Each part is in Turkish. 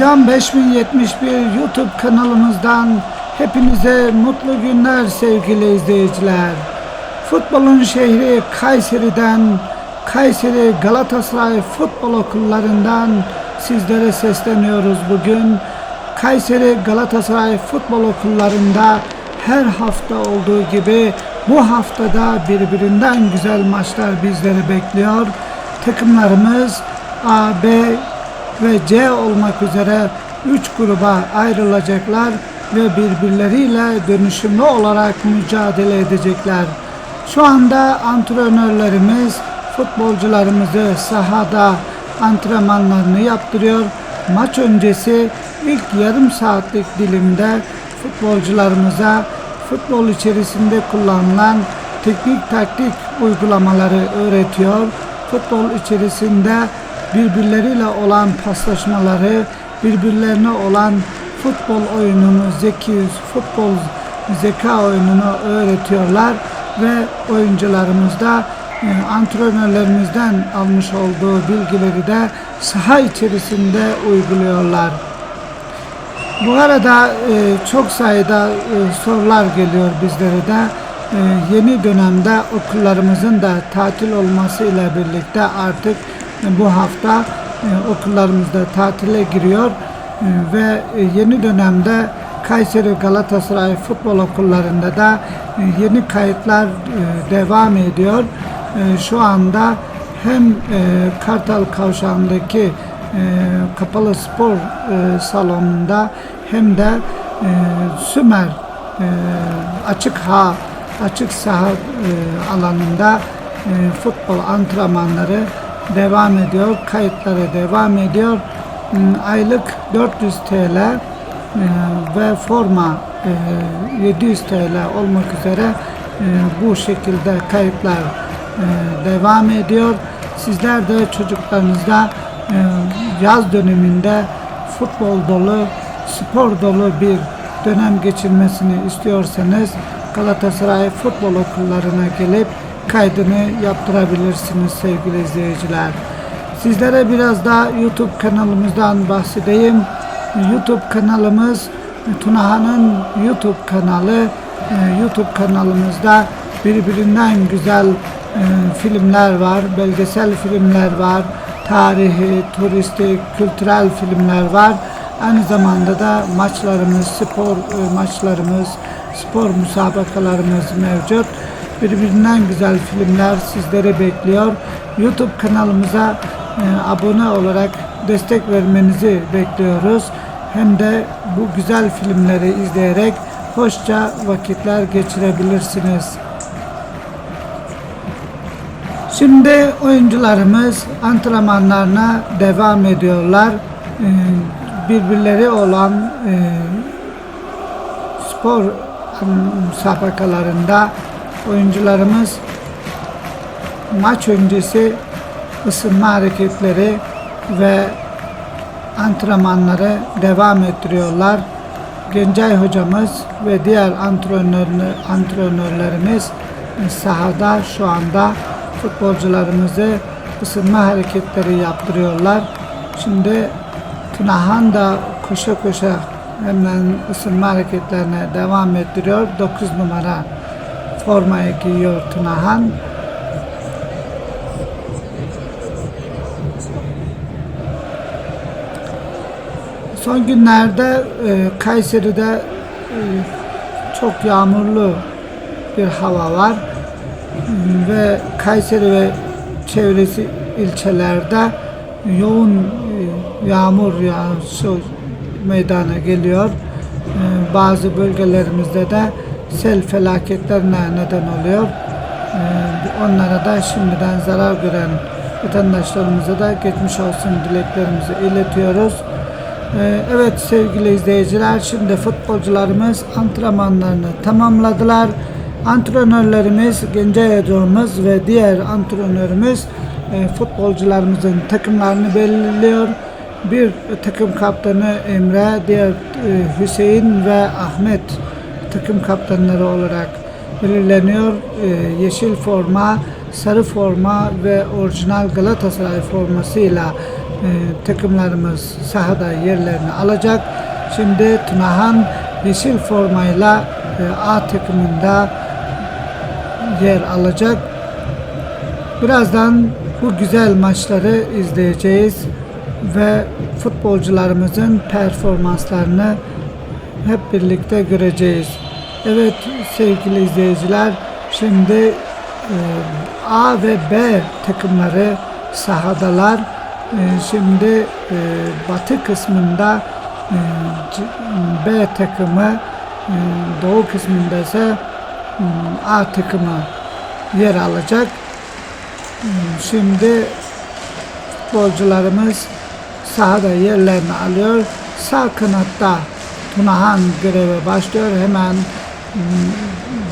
Vizyon 5071 YouTube kanalımızdan hepinize mutlu günler sevgili izleyiciler. Futbolun şehri Kayseri'den, Kayseri Galatasaray Futbol Okullarından sizlere sesleniyoruz bugün. Kayseri Galatasaray Futbol Okullarında her hafta olduğu gibi bu haftada birbirinden güzel maçlar bizleri bekliyor. Takımlarımız A, B ve C olmak üzere 3 gruba ayrılacaklar ve birbirleriyle dönüşümlü olarak mücadele edecekler. Şu anda antrenörlerimiz futbolcularımızı sahada antrenmanlarını yaptırıyor. Maç öncesi ilk yarım saatlik dilimde futbolcularımıza futbol içerisinde kullanılan teknik taktik uygulamaları öğretiyor. Futbol içerisinde birbirleriyle olan paslaşmaları, birbirlerine olan futbol oyununu, zeki futbol zeka oyununu öğretiyorlar ve oyuncularımız da e, antrenörlerimizden almış olduğu bilgileri de saha içerisinde uyguluyorlar. Bu arada e, çok sayıda e, sorular geliyor bizlere de. E, yeni dönemde okullarımızın da tatil olması ile birlikte artık bu hafta e, okullarımızda tatile giriyor E, ve e, yeni dönemde Kayseri Galatasaray futbol okullarında da yeni kayıtlar devam ediyor. Şu anda hem Kartal Kavşağı'ndaki kapalı spor salonunda hem de Sümer açık ha açık saha alanında futbol antrenmanları devam ediyor. Kayıtları devam ediyor. Hmm, Aylık 400 TL e, ve forma e, 700 TL olmak üzere e, bu şekilde kayıtlar e, devam ediyor. Sizler de çocuklarınızda e, yaz döneminde futbol dolu, spor dolu bir dönem geçirmesini istiyorsanız Galatasaray futbol okullarına gelip kaydını yaptırabilirsiniz sevgili izleyiciler. Sizlere biraz daha YouTube kanalımızdan bahsedeyim. YouTube kanalımız Tunaha'nın YouTube kanalı. Ee, YouTube kanalımızda birbirinden güzel e, filmler var, belgesel filmler var, tarihi, turistik, kültürel filmler var. Aynı zamanda da maçlarımız, spor e, maçlarımız, spor müsabakalarımız mevcut. Birbirinden güzel filmler sizleri bekliyor. YouTube kanalımıza e, abone olarak destek vermenizi bekliyoruz. Hem de bu güzel filmleri izleyerek hoşça vakitler geçirebilirsiniz. Şimdi oyuncularımız antrenmanlarına devam ediyorlar. Ee, Birbirleri olan e, spor müsabakalarında oyuncularımız maç öncesi ısınma hareketleri ve antrenmanları devam ettiriyorlar. Gencay hocamız ve diğer antrenörler, antrenörlerimiz sahada şu anda futbolcularımızı ısınma hareketleri yaptırıyorlar. Şimdi Tunahan da koşa koşa hemen ısınma hareketlerine devam ettiriyor. 9 numara formayı giyiyor Tunahan. Son günlerde e, Kayseri'de e, çok yağmurlu bir hava var ve Kayseri ve çevresi ilçelerde yoğun e, yağmur yağışı meydana geliyor. E, Bazı bölgelerimizde de sel felaketlerine neden oluyor. E, Onlara da şimdiden zarar gören vatandaşlarımıza da geçmiş olsun dileklerimizi iletiyoruz. Ee, Evet sevgili izleyiciler şimdi futbolcularımız antrenmanlarını tamamladılar. Antrenörlerimiz Gencay hocamız ve diğer antrenörümüz e, futbolcularımızın takımlarını belirliyor. Bir takım kaptanı Emre, diğer e, Hüseyin ve Ahmet takım kaptanları olarak belirleniyor. E, Yeşil forma, sarı forma ve orijinal Galatasaray formasıyla takımlarımız sahada yerlerini alacak. Şimdi Tunahan yeşil formayla e, A takımında yer alacak. Birazdan bu güzel maçları izleyeceğiz ve futbolcularımızın performanslarını hep birlikte göreceğiz. Evet sevgili izleyiciler şimdi e, A ve B takımları sahadalar. E, şimdi e, batı kısmında B takımı doğu kısmında ise A takımı yer alacak. Şimdi futbolcularımız sahada yerlerini alıyor. Sağ kanatta Tunahan göreve başlıyor. Hemen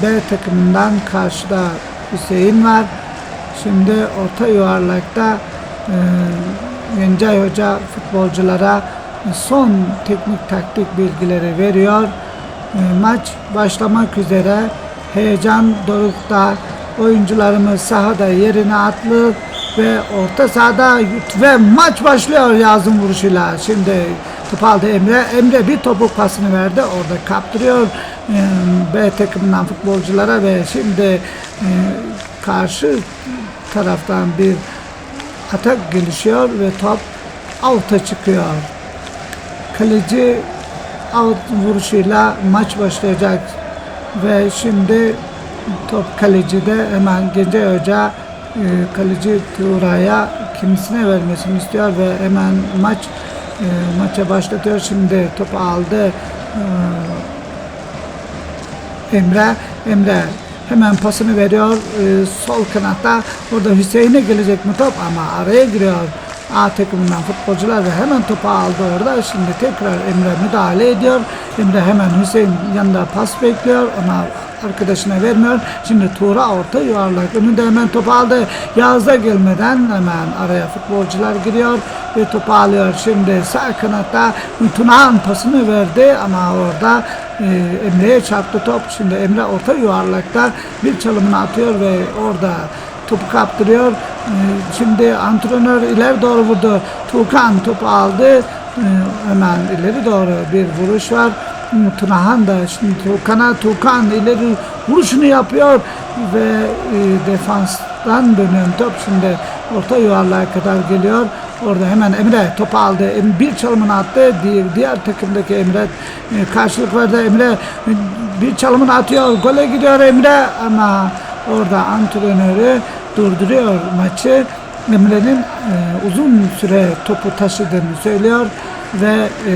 B takımından karşıda Hüseyin var. Şimdi orta yuvarlakta e, Hoca futbolculara son teknik taktik bilgileri veriyor. E, maç başlamak üzere. Heyecan dorukta. Oyuncularımız sahada yerine atlı ve orta sahada ve maç başlıyor Yazım vuruşuyla. Şimdi top aldı Emre. Emre bir topu pasını verdi. Orada kaptırıyor B takımından futbolculara ve şimdi e, karşı taraftan bir atak gelişiyor ve top out'a çıkıyor. Kaleci out vuruşuyla maç başlayacak ve şimdi top kalecide hemen Gece Hoca e, kaleci Tuğra'ya kimisine vermesini istiyor ve hemen maç e, maça başlatıyor. Şimdi topu aldı Emre. Emre hemen pasını veriyor e, sol kanatta. Orada Hüseyin'e gelecek mi top ama araya giriyor. A takımından futbolcular ve hemen topu aldı orada. Şimdi tekrar Emre müdahale ediyor. Emre hemen Hüseyin yanında pas bekliyor ama arkadaşına vermiyor. Şimdi Tuğra orta yuvarlak. Önünde hemen topu aldı. Yazda gelmeden hemen araya futbolcular giriyor ve topu alıyor. Şimdi sağ kanatta Tunahan pasını verdi ama orada e, Emre'ye çarptı top. Şimdi Emre orta yuvarlakta bir çalımını atıyor ve orada topu kaptırıyor. Ee, Şimdi antrenör ileri doğru vurdu. Tuğkan topu aldı. Ee, Hemen ileri doğru bir vuruş var. Tunahan da şimdi Tuğkan'a Tuğkan ileri vuruşunu yapıyor ve e, defanstan dönen top şimdi orta yuvarlığa kadar geliyor. Orada hemen Emre topu aldı. Bir çalımını attı. Diğer, diğer takımdaki Emre e, karşılık verdi. Emre e, bir çalımını atıyor. Gole gidiyor Emre ama orada antrenörü durduruyor maçı. Emre'nin e, uzun süre topu taşıdığını söylüyor ve e,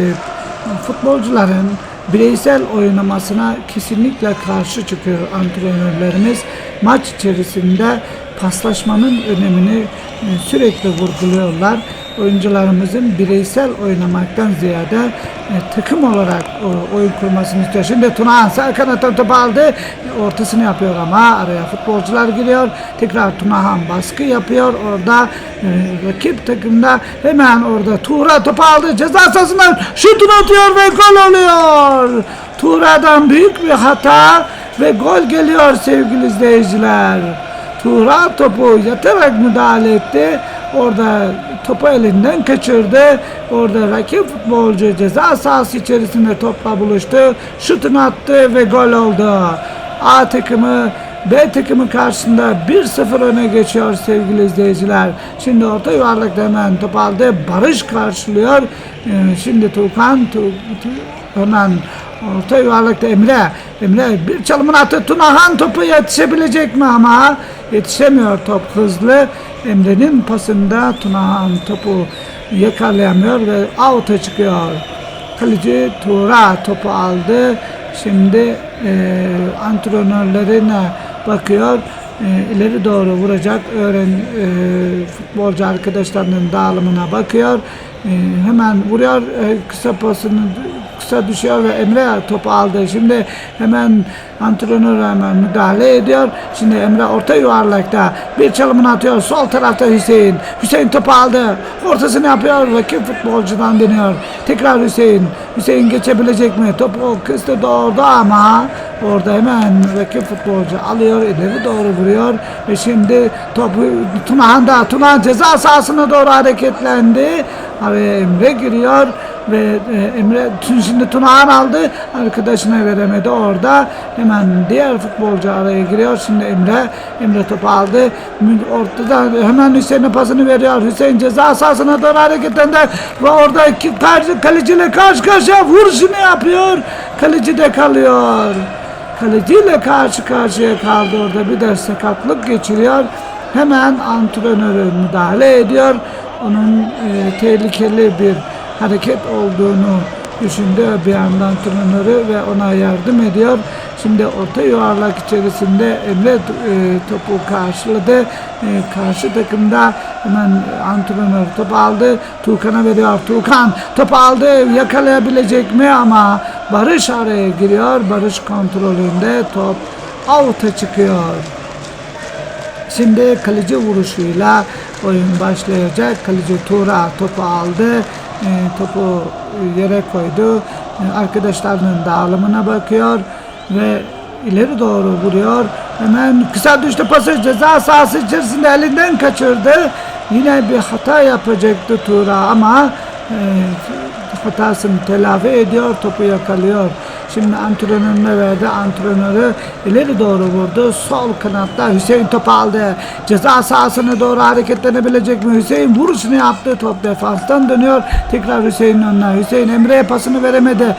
futbolcuların bireysel oynamasına kesinlikle karşı çıkıyor antrenörlerimiz. Maç içerisinde paslaşmanın önemini e, sürekli vurguluyorlar. Oyuncularımızın bireysel oynamaktan ziyade e, takım olarak o, oyun kurmasını istiyor. Şimdi Tuna sağ kanattan topu aldı. Ortasını yapıyor ama araya futbolcular giriyor. Tekrar Tunahan baskı yapıyor. Orada e, rakip takımda hemen orada Tuğra topu aldı. Ceza sahasından şutunu atıyor ve gol oluyor. Tuğra'dan büyük bir hata ve gol geliyor sevgili izleyiciler. Tuğra topu yatarak müdahale etti. Orada topu elinden kaçırdı. Orada rakip futbolcu ceza sahası içerisinde topla buluştu. Şutunu attı ve gol oldu. A takımı B takımı karşısında 1-0 öne geçiyor sevgili izleyiciler. Şimdi orta yuvarlakta hemen top aldı. Barış karşılıyor. Ee, Şimdi Tuğkan Tu- hemen orta yuvarlakta Emre. Emre bir çalımını attı. Tunahan topu yetişebilecek mi ama yetişemiyor top hızlı. Emre'nin pasında Tunahan topu yakalayamıyor ve out'a çıkıyor. Kaleci Tuğra topu aldı. Şimdi e, antrenörlerine bakıyor. E, ileri doğru vuracak. Öğren e, futbolcu arkadaşlarının dağılımına bakıyor. E, hemen vuruyor. E, kısa pasını kısa düşüyor ve Emre topu aldı. Şimdi hemen antrenör hemen müdahale ediyor. Şimdi Emre orta yuvarlakta bir çalımını atıyor. Sol tarafta Hüseyin. Hüseyin topu aldı. Ortasını yapıyor. Rakip futbolcudan dönüyor. Tekrar Hüseyin. Hüseyin geçebilecek mi? Topu kıstı doğru ama orada hemen rakip futbolcu alıyor. ileri doğru vuruyor. Ve şimdi topu Tunahan da Tunahan ceza sahasına doğru hareketlendi. Araya Emre giriyor ve e, Emre şimdi Tunahan aldı. Arkadaşına veremedi. Orada hemen diğer futbolcu araya giriyor. Şimdi Emre Emre topu aldı. Ortada hemen Hüseyin'e pasını veriyor. Hüseyin ceza sahasına doğru hareketlendi ve orada iki karşı kaleciyle karşı karşıya vuruşunu yapıyor. Kaleci de kalıyor. Kaleciyle karşı karşıya kaldı. Orada bir de sakatlık geçiriyor. Hemen antrenörü müdahale ediyor onun e, tehlikeli bir hareket olduğunu düşündü bir yandan antrenörü ve ona yardım ediyor. Şimdi orta yuvarlak içerisinde Emre e, topu karşıladı. E, karşı takımda hemen antrenör topu aldı. Tuğkan'a veriyor. Tuğkan topu aldı. Yakalayabilecek mi ama Barış araya giriyor. Barış kontrolünde top out'a çıkıyor. Şimdi kaleci vuruşuyla oyun başlayacak. Kaleci Tuğra topu aldı. E, topu yere koydu. E, arkadaşlarının dağılımına bakıyor ve ileri doğru vuruyor. Hemen kısa düştü pası ceza sahası içerisinde elinden kaçırdı. Yine bir hata yapacaktı Tuğra ama e, hatasını telafi ediyor, topu yakalıyor. Şimdi antrenörüne verdi. Antrenörü ileri doğru vurdu. Sol kanatta Hüseyin topu aldı. Ceza sahasına doğru hareketlenebilecek mi? Hüseyin vuruşunu yaptı. Top defanstan dönüyor. Tekrar Hüseyin'in önüne. Hüseyin Emre'ye pasını veremedi.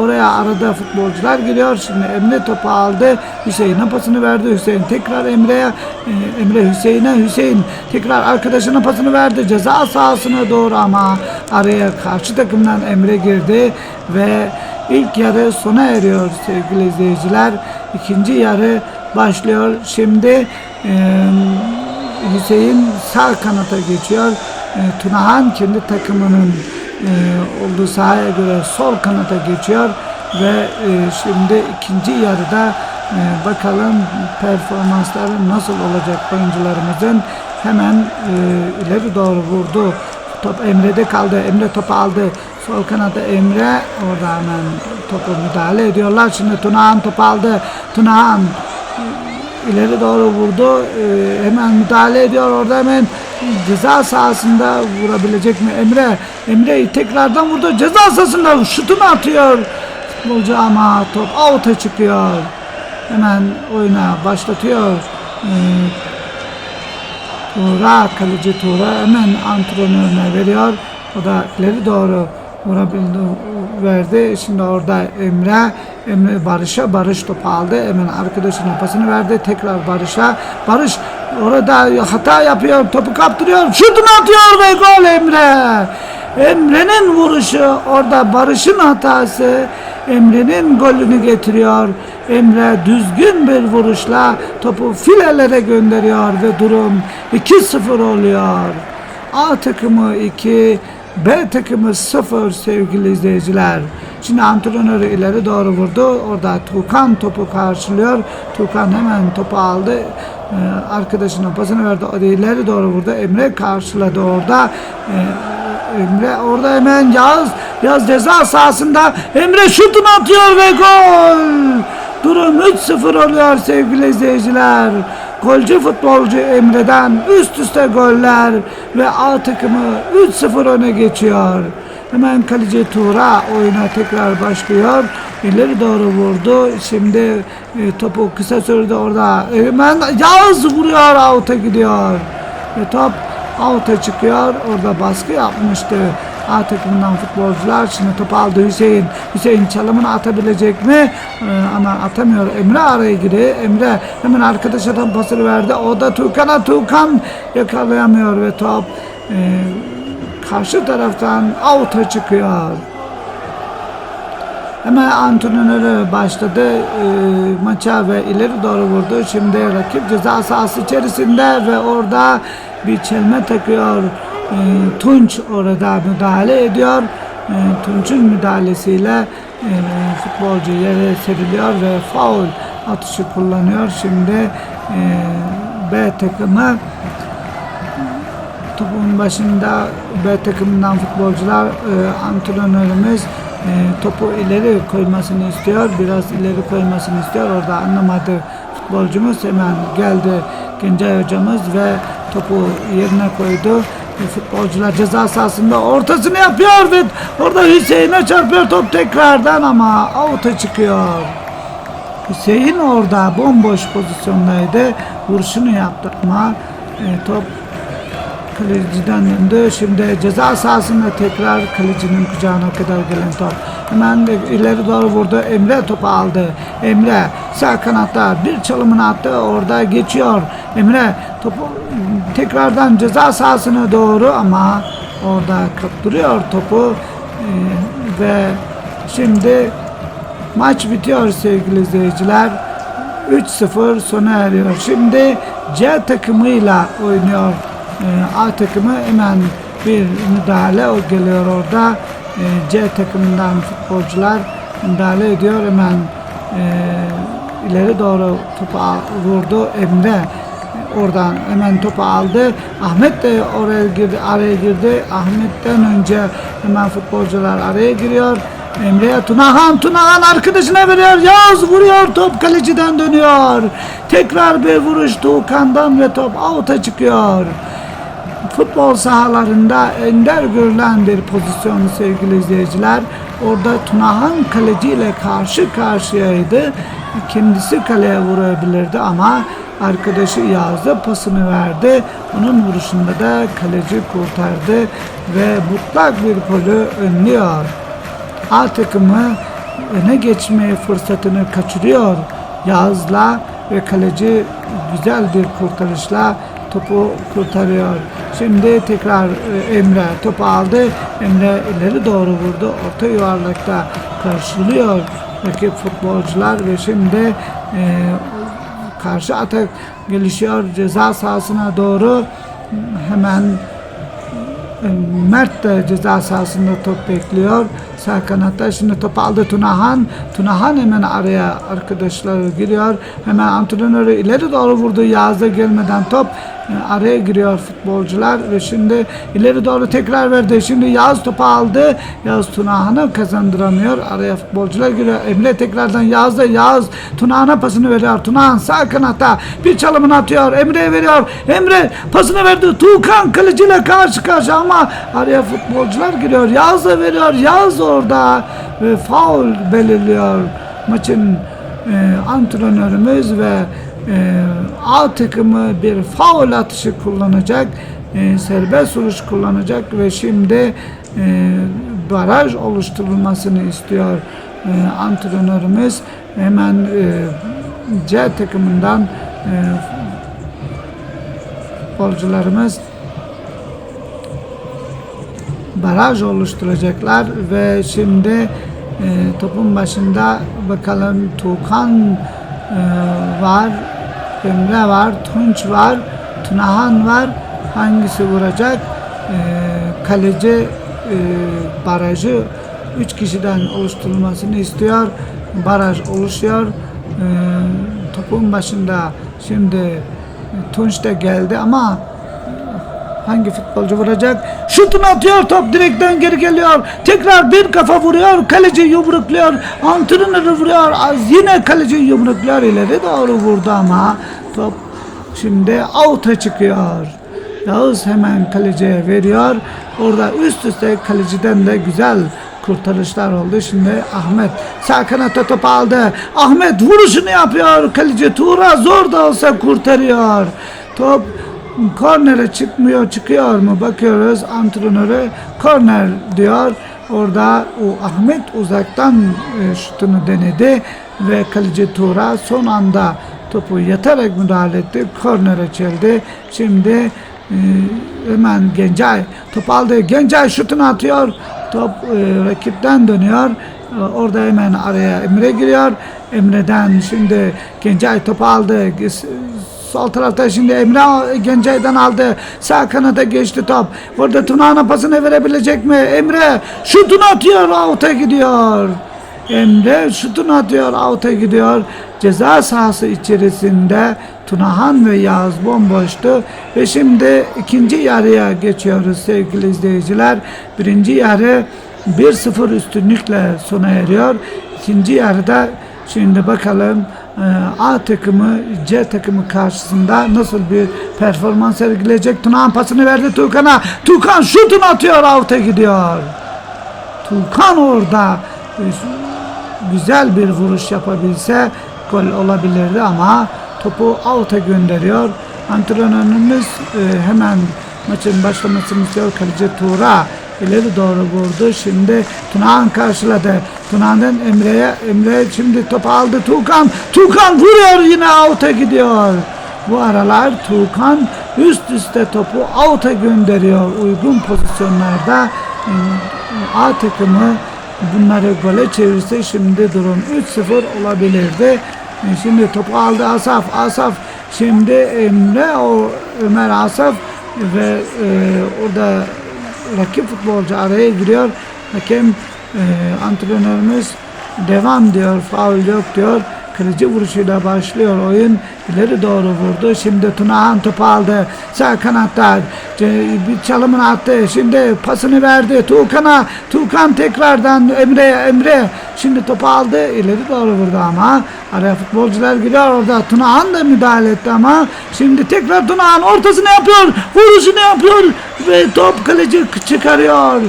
Oraya arada futbolcular giriyor. Şimdi Emre topu aldı. Hüseyin'e pasını verdi. Hüseyin tekrar Emre'ye. e, Emre Hüseyin'e. Hüseyin tekrar arkadaşına pasını verdi. Ceza sahasına doğru ama araya karşı takımdan Emre girdi ve ilk yarı sona eriyor sevgili izleyiciler. İkinci yarı başlıyor. Şimdi e, Hüseyin sağ kanata geçiyor. E, Tunahan kendi takımının olduğu sahaya göre sol kanata geçiyor ve e, şimdi ikinci yarıda e, bakalım performansları nasıl olacak oyuncularımızın hemen e, ileri doğru vurdu. Top Emre'de kaldı. Emre topu aldı. Sol kanada Emre orada hemen topu müdahale ediyorlar. Şimdi Tunahan topu aldı. Tunahan ileri doğru vurdu. Hemen müdahale ediyor. Orada hemen ceza sahasında vurabilecek mi? Emre Emre tekrardan vurdu. Ceza sahasında şutunu atıyor. Futbolcu ama top out'a çıkıyor. Hemen oyuna başlatıyor. Ee, Tuğra, kaleci Tuğra hemen antrenörüne veriyor. O da ileri doğru vurabildi, verdi. Şimdi orada Emre, Emre Barış'a, Barış topu aldı. Hemen arkadaşına pasını verdi. Tekrar Barış'a. Barış orada hata yapıyor, topu kaptırıyor. Şutunu atıyor ve gol Emre. Emre'nin vuruşu orada Barış'ın hatası Emre'nin golünü getiriyor. Emre düzgün bir vuruşla topu filelere gönderiyor ve durum 2-0 oluyor. A takımı 2, B takımı 0 sevgili izleyiciler. Şimdi antrenörü ileri doğru vurdu. Orada Tukan topu karşılıyor. Tukan hemen topu aldı. Ee, arkadaşına pasını verdi. O ileri doğru vurdu. Emre karşıladı orada. Ee, Emre orada hemen Yağız Yağız ceza sahasında Emre şutunu atıyor ve gol. Durum 3-0 oluyor sevgili izleyiciler. Golcü futbolcu Emre'den üst üste goller ve A takımı 3-0 öne geçiyor. Hemen kaleci Tuğra oyuna tekrar başlıyor. İleri doğru vurdu. Şimdi e, topu kısa sürede orada. Hemen Yağız vuruyor out'a gidiyor. Ve top out'a çıkıyor. Orada baskı yapmıştı. A takımından futbolcular şimdi topu aldı Hüseyin. Hüseyin çalımını atabilecek mi? Ee, ama atamıyor. Emre araya giriyor. Emre hemen arkadaşa pasını verdi. O da Tuğkan'a Tuğkan yakalayamıyor ve top e, karşı taraftan out'a çıkıyor. Hemen antrenörü başladı e, maça ve ileri doğru vurdu. Şimdi rakip ceza sahası içerisinde ve orada bir çelme takıyor. E, Tunç orada müdahale ediyor. E, Tunç'un müdahalesiyle e, futbolcu yere seriliyor ve faul atışı kullanıyor. Şimdi e, B takımı topun başında B takımından futbolcular e, antrenörümüz topu ileri koymasını istiyor. Biraz ileri koymasını istiyor. Orada anlamadı futbolcumuz hemen geldi Gencay hocamız ve topu yerine koydu. Futbolcular ceza sahasında ortasını yapıyor ve orada Hüseyin'e çarpıyor top tekrardan ama out'a çıkıyor. Hüseyin orada bomboş pozisyondaydı. Vuruşunu yaptı ama e, top kaleciden döndü. Şimdi ceza sahasında tekrar kalecinin kucağına kadar gelen top. Hemen ileri doğru vurdu. Emre topu aldı. Emre sağ kanatta bir çalımını attı. Orada geçiyor. Emre topu tekrardan ceza sahasına doğru ama orada kaptırıyor topu. Ee, ve şimdi maç bitiyor sevgili izleyiciler. 3-0 sona eriyor. Şimdi C takımıyla oynuyor. Ee, A takımı hemen bir müdahale o geliyor orada. Ee, C takımından futbolcular müdahale ediyor. Hemen e, ileri doğru topu vurdu. Emre oradan hemen topu aldı. Ahmet de oraya girdi, araya girdi. Ahmet'ten önce hemen futbolcular araya giriyor. Emre'ye Tunahan, Tunahan arkadaşına veriyor. Yaz vuruyor top kaleciden dönüyor. Tekrar bir vuruş Tuğkan'dan ve top out'a çıkıyor futbol sahalarında ender görülen bir pozisyon sevgili izleyiciler. Orada Tunahan kaleciyle karşı karşıyaydı. Kendisi kaleye vurabilirdi ama arkadaşı Yağız'a pasını verdi. Onun vuruşunda da kaleci kurtardı ve mutlak bir golü önlüyor. A takımı öne geçme fırsatını kaçırıyor Yağız'la ve kaleci güzel bir kurtarışla topu kurtarıyor. Şimdi tekrar e, Emre topu aldı. Emre ileri doğru vurdu. Orta yuvarlakta karşılıyor rakip futbolcular ve şimdi e, karşı atak gelişiyor ceza sahasına doğru hemen e, Mert de ceza sahasında top bekliyor. Sağ kanatta şimdi top aldı Tunahan. Tunahan hemen araya arkadaşları giriyor. Hemen antrenörü ileri doğru vurdu. Yağız'a gelmeden top araya giriyor futbolcular ve şimdi ileri doğru tekrar verdi. Şimdi Yağız topu aldı. Yağız Tunahan'ı kazandıramıyor. Araya futbolcular giriyor. Emre tekrardan Yağız'da Yağız Tunahan'a pasını veriyor. Tunahan sağ kanatta bir çalımını atıyor. Emre'ye veriyor. Emre pasını verdi. Tuğkan kaleciyle karşı karşıya ama araya futbolcular giriyor. Yağız da veriyor. Yağız orada ve faul belirliyor. Maçın e, antrenörümüz ve e, A takımı bir faul atışı kullanacak. E, serbest vuruş kullanacak ve şimdi e, baraj oluşturulmasını istiyor e, antrenörümüz. Hemen e, C takımından e, futbolcularımız baraj oluşturacaklar ve şimdi e, topun başında bakalım Tuğkan e, var, Emre var, Tunç var, Tunahan var. Hangisi vuracak? E, kaleci e, barajı 3 kişiden oluşturulmasını istiyor. Baraj oluşuyor. E, topun başında şimdi Tunç da geldi ama Hangi futbolcu vuracak? Şutunu atıyor top direkten geri geliyor. Tekrar bir kafa vuruyor. Kaleci yumrukluyor. Antrenörü vuruyor. Az yine kaleci yumrukluyor. ileri doğru vurdu ama top şimdi out'a çıkıyor. Yağız hemen kaleciye veriyor. Orada üst üste kaleciden de güzel kurtarışlar oldu. Şimdi Ahmet sağ kanatta top aldı. Ahmet vuruşunu yapıyor. Kaleci Tuğra zor da olsa kurtarıyor. Top kornere çıkmıyor çıkıyor mu? Bakıyoruz antrenörü korner diyor. Orada o Ahmet uzaktan e, şutunu denedi ve kaleci Tuğra son anda topu yatarak müdahale etti. Kornere çeldi. Şimdi e, hemen Gencay top aldı. Gencay şutunu atıyor. Top e, rakipten dönüyor. E, orada hemen araya Emre giriyor. Emre'den şimdi Gencay topu aldı Sol tarafta şimdi Emre Gencay'dan aldı. Sağ kanada geçti top. Burada Tunağan'a pasını verebilecek mi? Emre şutunu atıyor. Out'a gidiyor. Emre şutunu atıyor, out'a gidiyor. Ceza sahası içerisinde Tunahan ve Yağız bomboştu. Ve şimdi ikinci yarıya geçiyoruz sevgili izleyiciler. Birinci yarı 1-0 üstünlükle sona eriyor. İkinci yarıda şimdi bakalım A takımı C takımı karşısında nasıl bir performans sergileyecek. Tunahan pasını verdi Tuğkan'a. Tuğkan şutunu atıyor, out'a gidiyor. Tuğkan orada e, güzel bir vuruş yapabilse gol olabilirdi ama topu out'a gönderiyor. Antrenörümüz e, hemen maçın başlamasını istiyor. Kaleci Tuğra ileri doğru vurdu. Şimdi Tunahan karşıladı. Tunahan'dan Emre'ye Emre şimdi topu aldı. Tuğkan Tuğkan vuruyor yine out'a gidiyor. Bu aralar Tuğkan üst üste topu out'a gönderiyor. Uygun pozisyonlarda e, A takımı bunları gole çevirse şimdi durum 3-0 olabilirdi. E, Şimdi topu aldı Asaf. Asaf şimdi Emre o Ömer Asaf ve e, orada rakip futbolcu araya giriyor. Hakem e, antrenörümüz devam diyor, faul yok diyor. Kılıcı vuruşuyla başlıyor oyun. İleri doğru vurdu. Şimdi Tunahan topu aldı. Sağ kanatta bir çalımını attı. Şimdi pasını verdi Tuğkan'a. Tuğkan tekrardan Emre'ye Emre. Şimdi topu aldı. İleri doğru vurdu ama araya futbolcular giriyor orada. Tunahan da müdahale etti ama şimdi tekrar Tunahan ortasını yapıyor. Vuruşunu yapıyor ve top kaleci çıkarıyor.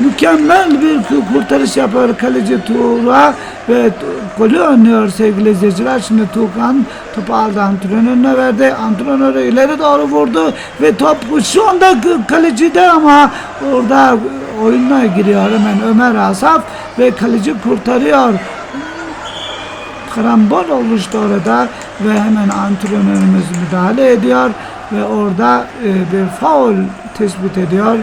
Mükemmel bir ku- kurtarış yapıyor kaleci Tuğra ve golü önlüyor sevgili izleyiciler. Şimdi Tuğkan topu aldı antrenörüne verdi. Antrenörü ileri doğru vurdu ve top şu anda kalecide ama orada oyuna giriyor hemen Ömer Asaf ve kaleci kurtarıyor karambol oluştu orada ve hemen antrenörümüz müdahale ediyor ve orada e, bir faul tespit ediyor.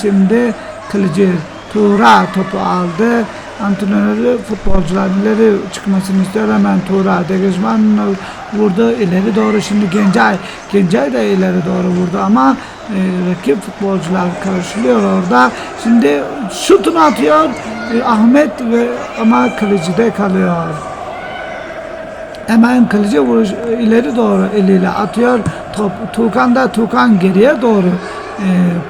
Şimdi kılıcı Tuğra topu aldı. Antrenörü futbolcuların ileri çıkmasını istiyor. Hemen Tuğra Degizman vurdu. ileri doğru şimdi Gencay. Gencay da ileri doğru vurdu ama e, rakip futbolcular karşılıyor orada. Şimdi şutunu atıyor e, Ahmet ve ama kılıcıda kalıyor. Hemen kılıcı vuruş ileri doğru eliyle atıyor. Top Tuğkan da Tuğkan geriye doğru e,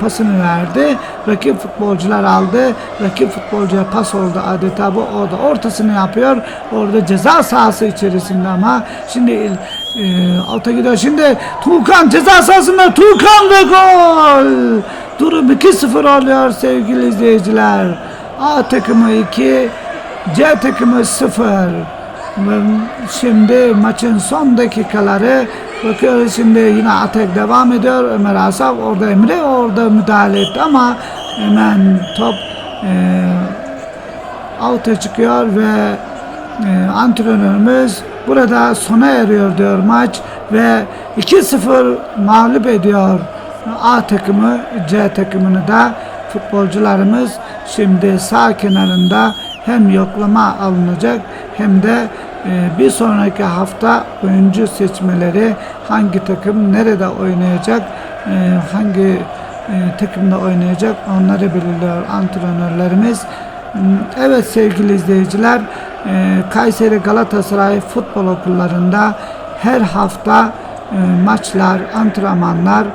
pasını verdi. Rakip futbolcular aldı. Rakip futbolcuya pas oldu adeta bu orada ortasını yapıyor. Orada ceza sahası içerisinde ama şimdi e, alta gidiyor. Şimdi Tuğkan ceza sahasında Tuğkan ve gol. Durum 2-0 oluyor sevgili izleyiciler. A takımı 2, C takımı 0. Şimdi maçın son dakikaları bakıyoruz şimdi yine atak devam ediyor. Ömer Asaf orada Emre orada müdahale etti ama hemen top e, out'a çıkıyor ve e, antrenörümüz burada sona eriyor diyor maç ve 2-0 mağlup ediyor A takımı C takımını da futbolcularımız şimdi sağ kenarında hem yoklama alınacak hem de e, bir sonraki hafta oyuncu seçmeleri hangi takım nerede oynayacak e, hangi e, takımda oynayacak onları belirliyor antrenörlerimiz. Evet sevgili izleyiciler Kayseri Galatasaray futbol okullarında her hafta maçlar, antrenmanlar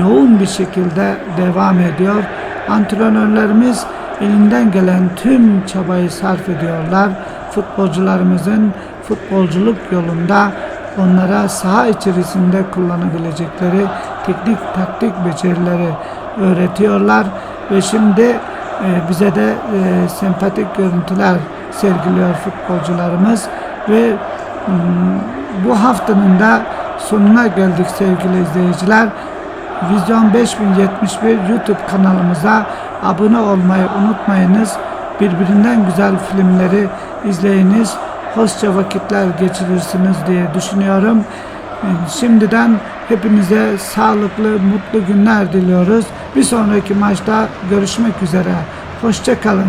yoğun bir şekilde devam ediyor. Antrenörlerimiz elinden gelen tüm çabayı sarf ediyorlar. Futbolcularımızın futbolculuk yolunda onlara saha içerisinde kullanabilecekleri teknik taktik becerileri öğretiyorlar ve şimdi e, bize de e, sempatik görüntüler sergiliyor futbolcularımız ve mm, bu haftanın da sonuna geldik sevgili izleyiciler. Vizyon 5071 YouTube kanalımıza abone olmayı unutmayınız. Birbirinden güzel filmleri izleyiniz. Hoşça vakitler geçirirsiniz diye düşünüyorum. Şimdiden hepinize sağlıklı, mutlu günler diliyoruz. Bir sonraki maçta görüşmek üzere. Hoşça kalın.